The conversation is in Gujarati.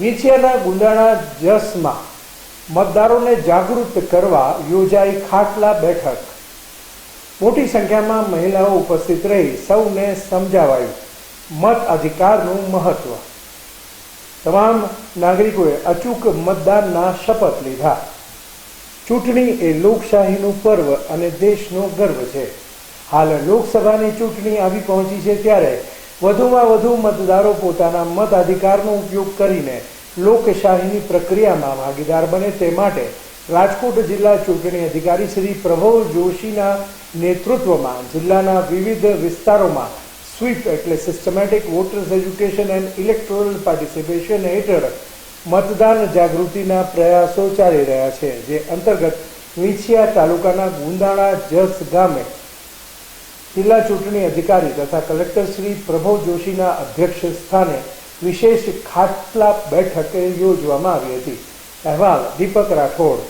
નીચેના ગુંડાણા જસમાં મતદારોને જાગૃત કરવા યોજાઈ ખાટલા બેઠક. મોટી સંખ્યામાં મહિલાઓ ઉપસ્થિત રહી સૌને સમજાવાયું મત અધિકારનું મહત્વ. તમામ નાગરિકોએ અચૂક મતદાનના શપથ લીધા. ચૂંટણી એ લોકશાહીનું પર્વ અને દેશનો ગર્વ છે. હાલ લોકસભાની ચૂંટણી આવી પહોંચી છે ત્યારે વધુમાં વધુ મતદારો પોતાના મતાધિકારનો ઉપયોગ કરીને લોકશાહીની પ્રક્રિયામાં ભાગીદાર બને તે માટે રાજકોટ જિલ્લા ચૂંટણી અધિકારી શ્રી પ્રભવ જોશીના નેતૃત્વમાં જિલ્લાના વિવિધ વિસ્તારોમાં સ્વીપ એટલે systematic voters education and electoral participation હેઠળ મતદાન જાગૃતિના પ્રયાસો ચાલી રહ્યા છે, જે અંતર્ગત વિંછિયા તાલુકાના ગુંદાળા જસ ગામે જિલ્લા ચૂંટણી અધિકારી તથા કલેક્ટર શ્રી પ્રભવ જોશીના અધ્યક્ષ સ્થાને વિશેષ ખાટલા બેઠક યોજવામાં આવી હતી. અહેવાલ દીપક રાઠોડ.